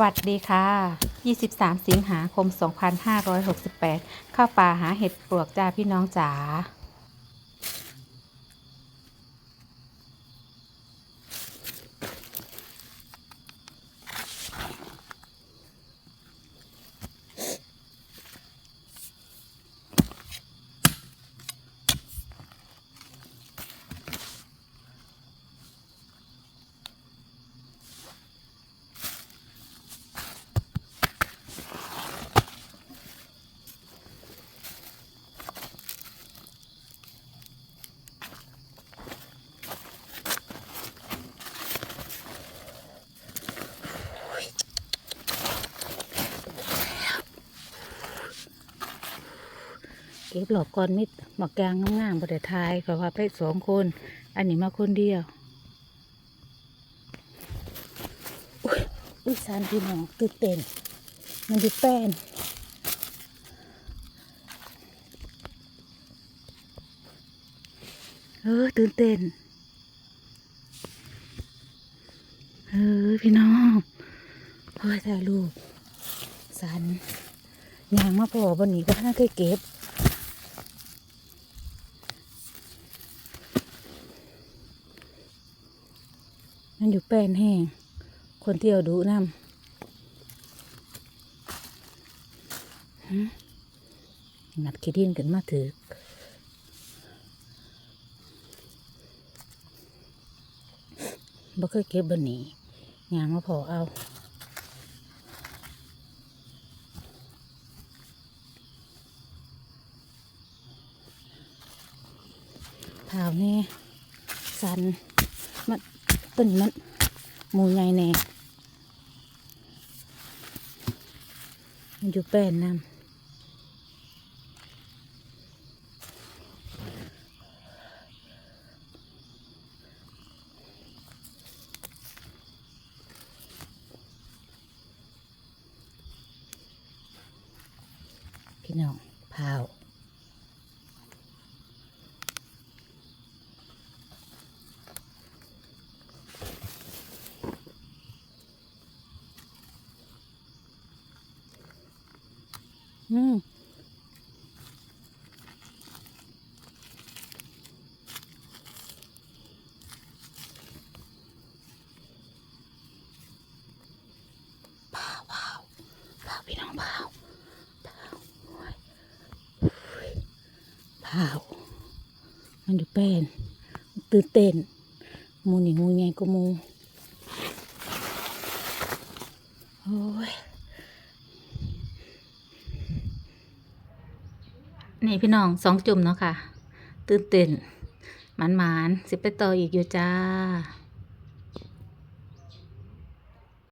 วัสดีค่ะ 23 สิงหาคม 2568 เข้าป่าหาเห็ดปลวกจ้าพี่น้องจ๋า ก็บหลอกก่อนมิดหมอกแกงงามๆบดทายก็ว่าไปสองคน อันนี้มาคนเดียวอุ้ยอุ้ยสารพี่น้องตื่นเต้นมันดูแป้นเออตื่นเต้นเออพี่น้องเฮ้ยถ่ายรูปสันยางมาพอบนนี้ก็น่าเคยเก็บ มันอยู่แป้นแห้ง คนเที่ยวดูน้ำหึงัดขี้ดินกันมาถือบ่เคยเก็บบนนี้ยางมาพอเอาเท้าแน่สันมัน ต้นมันหมูใหญ่แน่อยู่แป้นน้ำพี่น้องพาว อืมพาวพาวพาวพี่น้องพาวพาวโอ้ยพาวมันอยู่เป็นตื่นเต้นมูนี่งูไงก็มูโอ้ย นี่พี่น้องสองจุ่มเนาะค่ะ ตื่นเต้นหมันหมานสิไปต่ออีกอยู่จ้า